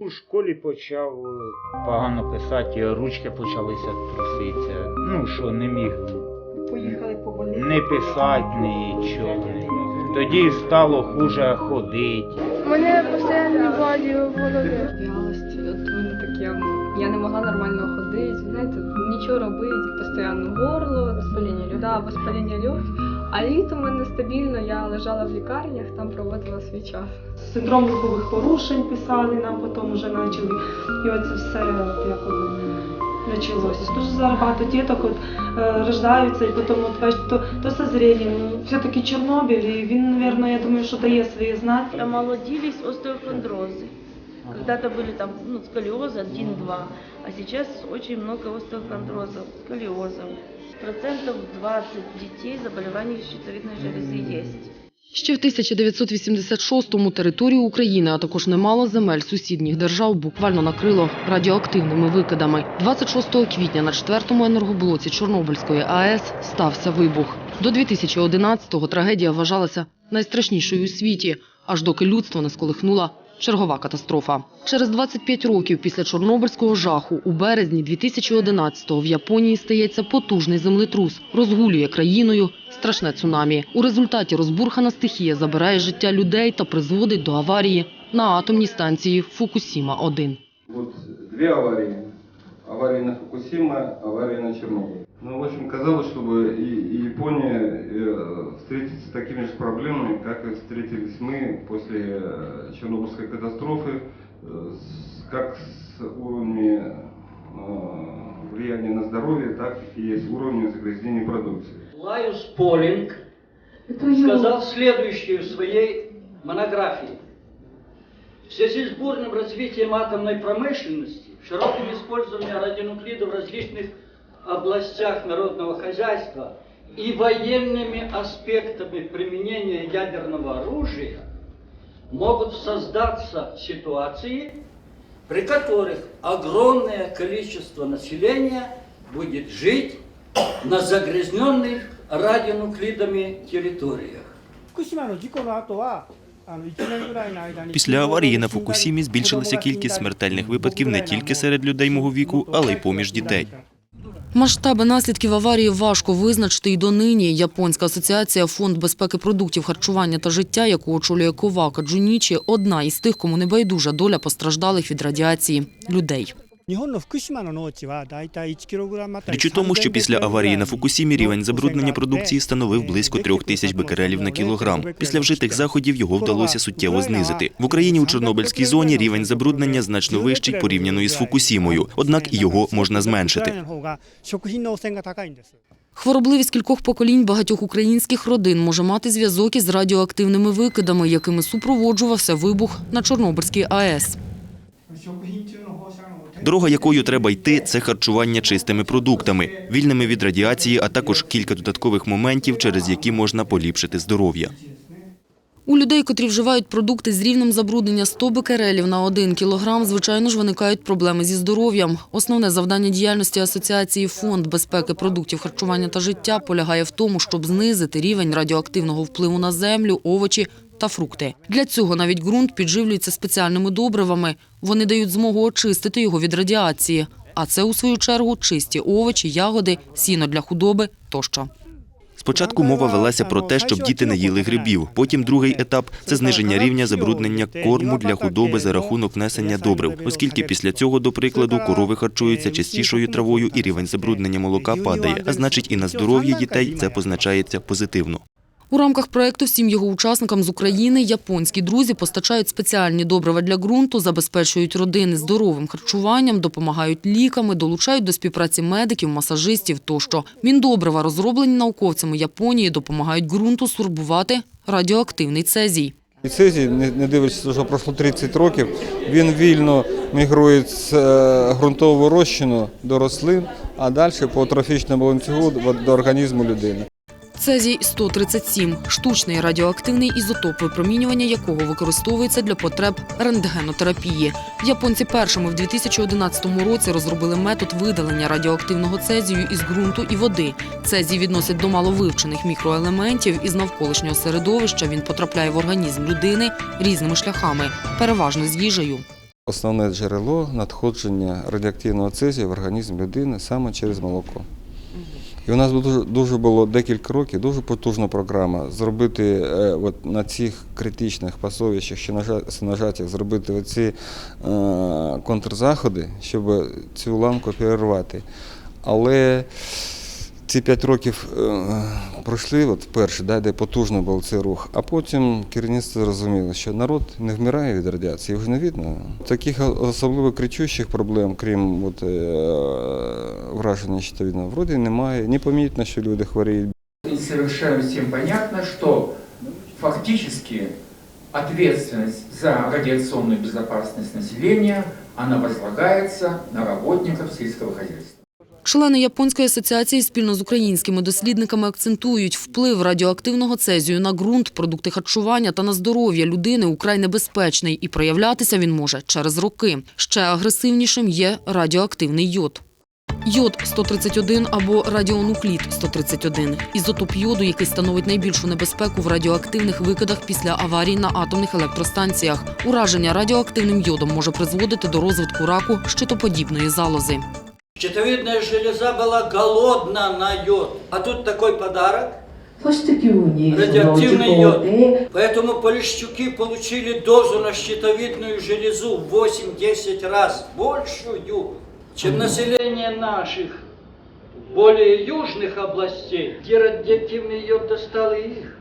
У школі почав е, погано писати, ручки почалися труситися. Ну що, не міг Поїхали по больниці. не писати, нічого. Тоді стало хуже ходити. Мене постійно болі в голові. Вялость. От у мене таке, я не могла нормально ходити, знаєте, нічого робити, постійно горло, воспаління легких, да, воспаління легких. А літо в мене стабільно, я лежала в лікарнях, там проводила свій час. Синдром рухових порушень писали нам, потім вже почали. І оце все от як воно почалося. Дуже зараз багато діток от, е, рождаються, і потім от, бачите, то, то со зрением. Все-таки Чорнобиль, і він, мабуть, я думаю, що дає свої знаки. Омолодились остеохондрозы. Когда-то были там ну, сколиозы 1-2, а сейчас очень много остеохондрозов, сколиозов. Процентов 20 детей заболеваний щитовидной железы есть. Ще в 1986-му територію України, а також немало земель сусідніх держав буквально накрило радіоактивними викидами. 26 квітня на 4-му енергоблоці Чорнобильської АЕС стався вибух. До 2011-го трагедія вважалася найстрашнішою у світі, аж доки людство не сколихнула чергова катастрофа. Через 25 років після Чорнобильського жаху у березні 2011-го в Японії стається потужний землетрус, розгулює країною страшне цунамі. У результаті розбурхана стихія забирає життя людей та призводить до аварії на атомній станції Фукусіма-1. Вот две аварии. Авария на Фукусима, авария на Чернобыль. Ну, в общем, казалось, чтобы и, и Япония э, встретится с такими же проблемами, как и встретились мы после э, Чернобыльской катастрофы, э, с- как с уровнями э, влияния на здоровье, так и с уровнем загрязнения продукции. Лайус Полинг сказал следующее в своей монографии. В связи с бурным развитием атомной промышленности, широким использованием радионуклидов в различных областях народного хозяйства и военными аспектами применения ядерного оружия могут создаться ситуации, при которых огромное количество населения будет жить на загрязненных радионуклидами территориях. Після аварії на Фукусімі збільшилася кількість смертельних випадків не тільки серед людей мого віку, але й поміж дітей. Масштаби наслідків аварії важко визначити й донині. Японська асоціація Фонд безпеки продуктів харчування та життя, яку очолює Ковака Джунічі, одна із тих, кому не байдужа доля постраждалих від радіації людей. Річ у тому, що після аварії на Фукусімі рівень забруднення продукції становив близько трьох тисяч бекерелів на кілограм. Після вжитих заходів його вдалося суттєво знизити. В Україні у Чорнобильській зоні рівень забруднення значно вищий порівняно із Фукусімою, однак його можна зменшити. Хворобливість кількох поколінь багатьох українських родин може мати зв'язок із радіоактивними викидами, якими супроводжувався вибух на Чорнобильській АЕС. Дорога, якою треба йти, це харчування чистими продуктами, вільними від радіації, а також кілька додаткових моментів, через які можна поліпшити здоров'я. У людей, котрі вживають продукти з рівнем забруднення 100 бекерелів на один кілограм, звичайно ж виникають проблеми зі здоров'ям. Основне завдання діяльності асоціації фонд безпеки продуктів харчування та життя полягає в тому, щоб знизити рівень радіоактивного впливу на землю, овочі та фрукти. Для цього навіть ґрунт підживлюється спеціальними добривами. Вони дають змогу очистити його від радіації. А це, у свою чергу, чисті овочі, ягоди, сіно для худоби тощо. Спочатку мова велася про те, щоб діти не їли грибів. Потім другий етап це зниження рівня забруднення корму для худоби за рахунок внесення добрив, оскільки після цього, до прикладу, корови харчуються чистішою травою і рівень забруднення молока падає. А значить, і на здоров'я дітей це позначається позитивно. У рамках проекту всім його учасникам з України японські друзі постачають спеціальні добрива для ґрунту, забезпечують родини здоровим харчуванням, допомагають ліками, долучають до співпраці медиків, масажистів тощо. Міндобрива, розроблені науковцями Японії, допомагають ґрунту сурбувати радіоактивний цезій. І цезій, не дивлячись, що пройшло 30 років, він вільно мігрує з е, ґрунтового розчину до рослин, а далі по трофічному ланцюгу до організму людини. Цезій 137 – штучний радіоактивний ізотоп, випромінювання якого використовується для потреб рентгенотерапії. Японці першими в 2011 році розробили метод видалення радіоактивного цезію із ґрунту і води. Цезій відносять до маловивчених мікроелементів із навколишнього середовища. Він потрапляє в організм людини різними шляхами, переважно з їжею. Основне джерело надходження радіоактивного цезію в організм людини саме через молоко. І у нас дуже, дуже було декілька років, дуже потужна програма зробити е, от на цих критичних пасовищах нажа- сенажатях зробити оці е, контрзаходи, щоб цю ланку перервати. Але ці п'ять років е, пройшли, от перші, да, де потужно був цей рух, а потім керівництво зрозуміло, що народ не вмирає від радіації, ж не видно. Таких особливо кричущих проблем, крім от, е, враження щитовідного, вроді немає, непомітно, що люди хворіють. И совершенно всем понятно, что фактически ответственность за радиационную безопасность населения, она возлагается на работников сельского хозяйства. Члени Японської асоціації спільно з українськими дослідниками акцентують вплив радіоактивного цезію на ґрунт, продукти харчування та на здоров'я людини украй небезпечний і проявлятися він може через роки. Ще агресивнішим є радіоактивний йод. Йод 131 або радіонуклід 131 – ізотоп йоду, який становить найбільшу небезпеку в радіоактивних викидах після аварій на атомних електростанціях. Ураження радіоактивним йодом може призводити до розвитку раку щитоподібної залози. Щитовидная железа была голодна на йод. А тут такой подарок. Радиоактивный йод. Поэтому полищуки получили дозу на щитовидную железу в 8-10 раз большую, чем население наших более южных областей, где радиоактивный йод достал их.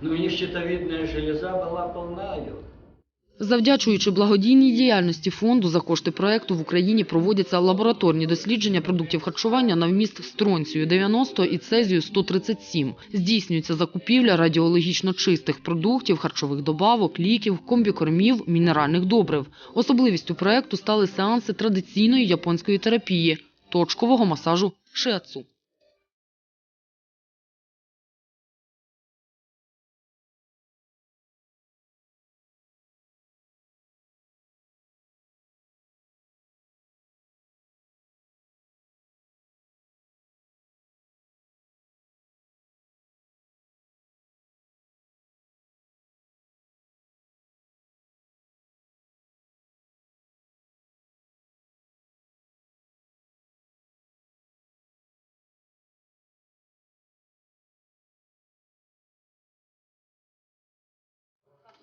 Но у них щитовидная железа была полна йода. Завдячуючи благодійній діяльності фонду за кошти проекту в Україні проводяться лабораторні дослідження продуктів харчування на вміст стронцію 90 і цезію 137. Здійснюється закупівля радіологічно чистих продуктів, харчових добавок, ліків, комбікормів, мінеральних добрив. Особливістю проекту стали сеанси традиційної японської терапії – точкового масажу шиацу.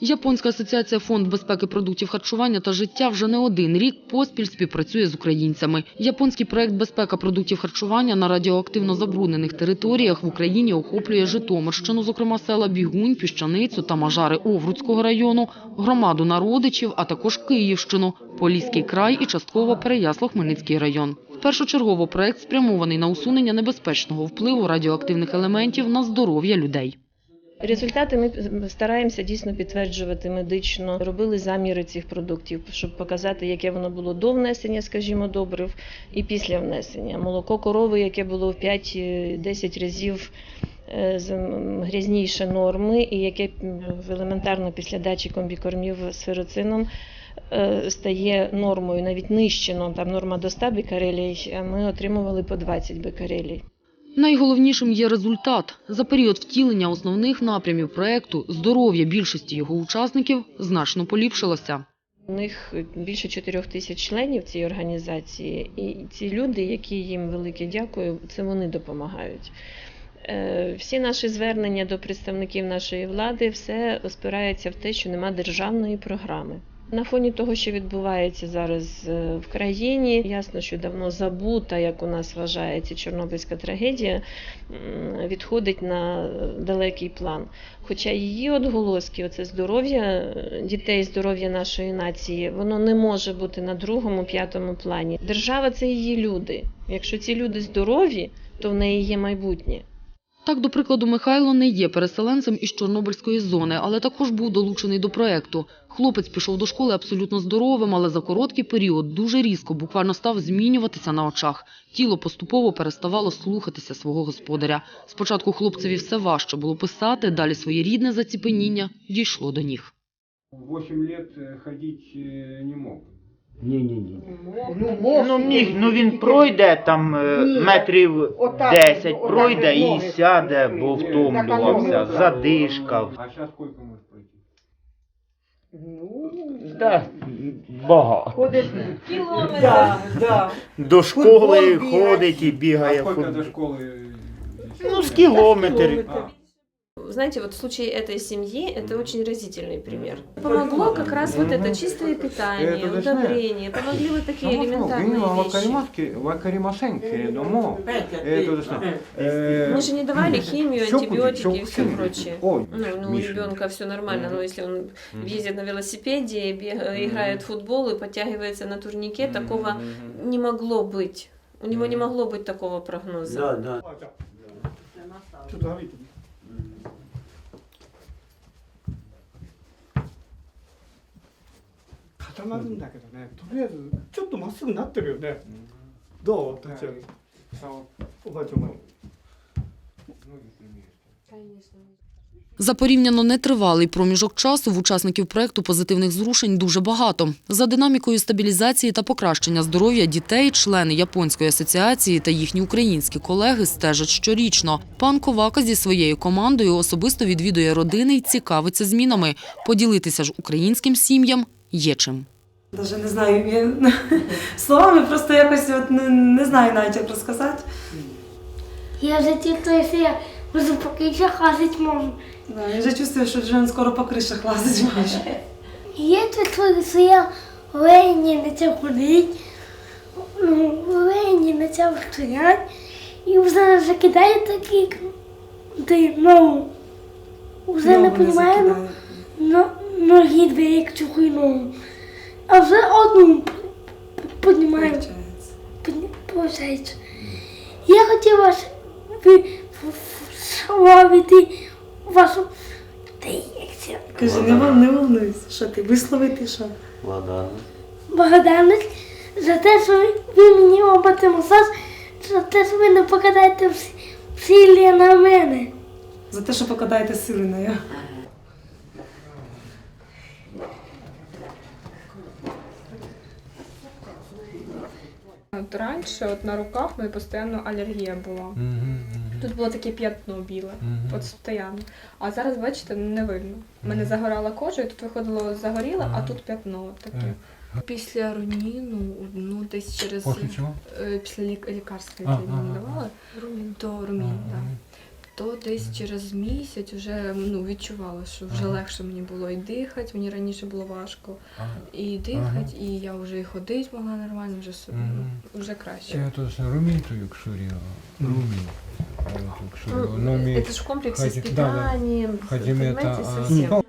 Японська асоціація Фонд безпеки продуктів харчування та життя вже не один рік поспіль співпрацює з українцями. Японський проект безпека продуктів харчування на радіоактивно забруднених територіях в Україні охоплює Житомирщину, зокрема села Бігунь, Піщаницю та Мажари Овруцького району, громаду Народичів, а також Київщину, Поліський край і частково Переяслав-Хмельницький район. Першочергово проект спрямований на усунення небезпечного впливу радіоактивних елементів на здоров'я людей. Результати ми стараємося дійсно підтверджувати медично. Робили заміри цих продуктів, щоб показати, яке воно було до внесення, скажімо, добрив, і після внесення. Молоко корови, яке було в 5-10 разів м, грязніше норми, і яке елементарно після дачі комбікормів з фероцином е, стає нормою, навіть нижче, там норма до 100 бекарелій, а ми отримували по 20 бекарелій. Найголовнішим є результат. За період втілення основних напрямів проекту здоров'я більшості його учасників значно поліпшилося. У них більше 4 тисяч членів цієї організації, і ці люди, які їм велике дякую, це вони допомагають. Е, Всі наші звернення до представників нашої влади все спирається в те, що нема державної програми. На фоні того, що відбувається зараз е, в країні, ясно, що давно забута, як у нас вважається Чорнобильська трагедія, відходить на далекий план. Хоча її отголоски, оце здоров'я е, дітей, здоров'я нашої нації, воно не може бути на другому, п'ятому плані. Держава це її люди. Якщо ці люди здорові, то в неї є майбутнє. Так, до прикладу, Михайло не є переселенцем із Чорнобильської зони, але також був долучений до проекту. Хлопець пішов до школи абсолютно здоровим, але за короткий період дуже різко буквально став змінюватися на очах. Тіло поступово переставало слухатися свого господаря. Спочатку хлопцеві все важче було писати, далі своєрідне заціпеніння дійшло до ніг. 8 лет э, ходить э, не мог. Ні-ні-ні. Ну, мог, Ну, міг, ну він пройде там е, Ні. метрів Отак, 10, отак пройде і ноги сяде, бо Так, а втомлювався, ноги, задишка. А сейчас сколько можешь пройти? Да, багато. Ходиш кілометр. Да, да. До школи Футбол бігає. ходить і бігає. А сколько футбол. до школы? Ну, з кілометр. Знаете, вот в случае этой семьи это очень разительный пример. Помогло как раз вот это чистое питание, удобрение, помогли вот такие элементарные вещи. Э, Мы же не давали химию, антибиотики и все прочее. Ну, ну, у ребенка все нормально, но если он ездит на велосипеде, бега- играет в футбол и подтягивается на турнике, такого не могло быть. У него не могло быть такого прогноза. Да, да. 固まるんだけどねとりあえずちょっとまっすぐなってるよね、どう立ち上げおばあちゃんも За порівняно нетривалий проміжок часу в учасників проекту позитивних зрушень дуже багато. За динамікою стабілізації та покращення здоров'я дітей члени японської асоціації та їхні українські колеги стежать щорічно. Пан Ковака зі своєю командою особисто відвідує родини і цікавиться змінами. Поділитися ж українським сім'ям є чим. Даже не знаю, я словами просто якось от не, не знаю навіть як розказати. Я вже тільки я вже поки ще хазить можу. Да, я вже чувствую, що вже скоро по кришах лазить майже. Є тут своя Лені на це ходить, ну, Лені на це стоять, і вже закидає такі, ти, ну, вже не розумію, ну, ноги дві, як цю хуйну. А вже одну піднімаю, получається. Я хотіла ж ви- висловити вашу диєкцію. Каже, не, вол- не волнуйся, що ти висловити що? благодарність за те, що ви мені робите масаж, за те, що ви не покидаєте всі, всі на мене. За те, що покладаєте сили на його. От раніше от на руках в постійно алергія була. Тут було таке п'ятно біле, от постійно. А зараз, бачите, не видно. У мене загорала кожа, і тут виходило загоріло, а тут п'ятно от таке. Після руніну, ну десь через е, після лік- лікарства, яке мені давали, то румін, так. То десь через місяць вже ну, відчувала, що вже легше мені було і дихати, мені раніше було важко. І дихати, і я вже і ходити могла нормально, вже собі, ну, вже краще. то ж румін то якшурі, румін. Ну, це ж комплекс із питанням, понимаете, совсем.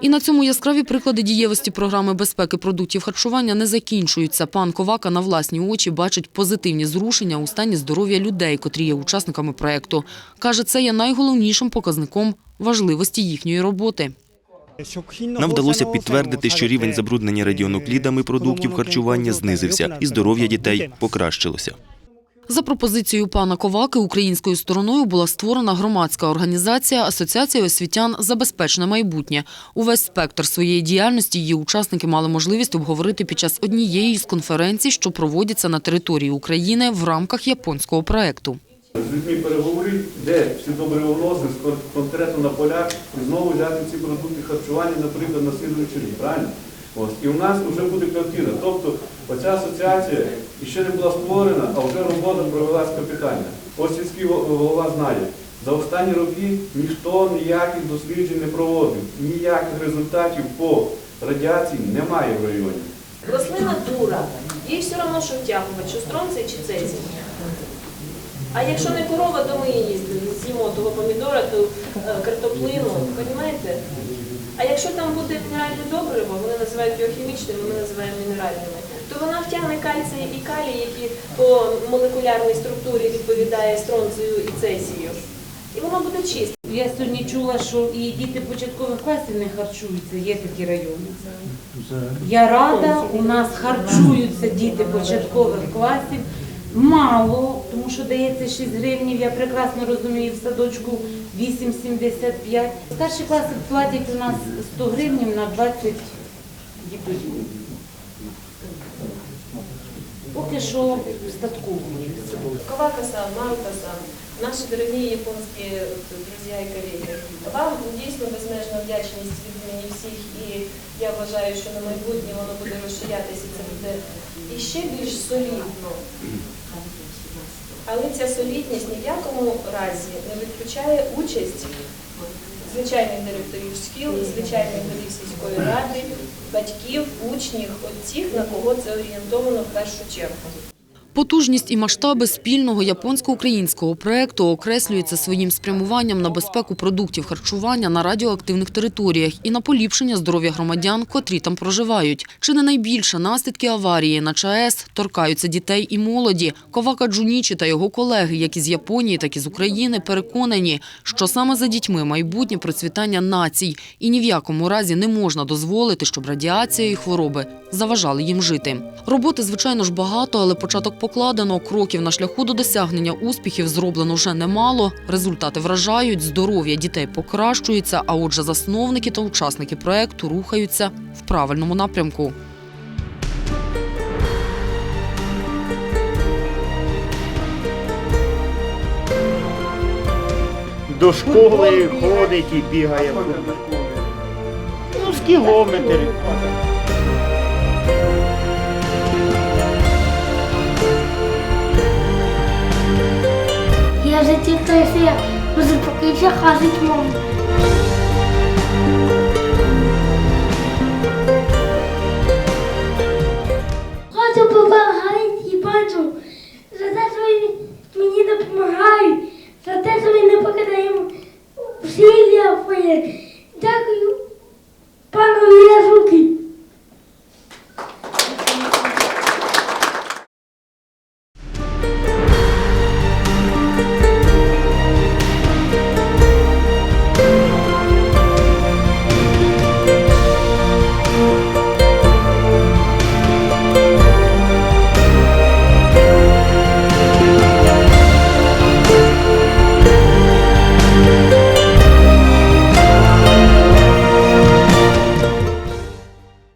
І на цьому яскраві приклади дієвості програми безпеки продуктів харчування не закінчуються. Пан Ковака на власні очі бачить позитивні зрушення у стані здоров'я людей, котрі є учасниками проекту. Каже, це є найголовнішим показником важливості їхньої роботи. Нам вдалося підтвердити, що рівень забруднення радіонуклідами продуктів харчування знизився і здоров'я дітей покращилося. За пропозицією пана Коваки, українською стороною була створена громадська організація Асоціація освітян за безпечне майбутнє. Увесь спектр своєї діяльності її учасники мали можливість обговорити під час однієї з конференцій, що проводяться на території України в рамках японського проекту. З людьми переговорити, де всі вноси, конкретно на полях, знову взяти ці продукти харчування, наприклад, на рік, правильно? Ось. І у нас вже буде картина. Тобто оця асоціація ще не була створена, а вже робота провелася капітальна. Ось сільський голова знає, за останні роки ніхто ніяких досліджень не проводив, ніяких результатів по радіації немає в районі. Рослина дура, їй все одно, що втягувати, що стронций чи цезій. А якщо не корова, то ми її з'їмо того помідора, ту е, картоплину, розумієте? А якщо там буде мінеральне добриво, вони називають його хімічними, ми називаємо мінеральними, то вона втягне кальцій і калій, які по молекулярній структурі відповідає стронцію і цезію. І воно буде чисте. Я сьогодні чула, що і діти початкових класів не харчуються, є такі райони. Я рада, у нас харчуються діти початкових класів. Мало, тому що дається 6 гривнів, я прекрасно розумію, в садочку 8,75. Старші класи платять у нас 100 гривнів на 20 дітей. Поки що встатковується. Ковака-сан, Марука-сан, Наші дорогі японські друзі і колеги, вам дійсно безмежна вдячність від імені всіх, і я вважаю, що на майбутнє воно буде розширятися, це буде іще більш солідно. Але ця солідність ні в якому разі не виключає участь звичайних директорів шкіл, звичайних голів сільської ради, батьків, учнів, от тих, на кого це орієнтовано в першу чергу. Потужність і масштаби спільного японсько-українського проекту окреслюються своїм спрямуванням на безпеку продуктів харчування на радіоактивних територіях і на поліпшення здоров'я громадян, котрі там проживають. Чи не найбільше наслідки аварії на ЧАЕС торкаються дітей і молоді. Ковака Джунічі та його колеги, як із Японії, так і з України, переконані, що саме за дітьми майбутнє процвітання націй, і ні в якому разі не можна дозволити, щоб радіація і хвороби заважали їм жити. Роботи, звичайно ж, багато, але початок покладено. Кроків на шляху до досягнення успіхів зроблено вже немало. Результати вражають, здоров'я дітей покращується, а отже, засновники та учасники проекту рухаються в правильному напрямку. До школи ходить і бігає. Ну, з. Я вже тільки я вже поки маму. Хочу поблагодарити і бачу за те, що ви мені допомагають, за те, що ви не покидаємо всі своє.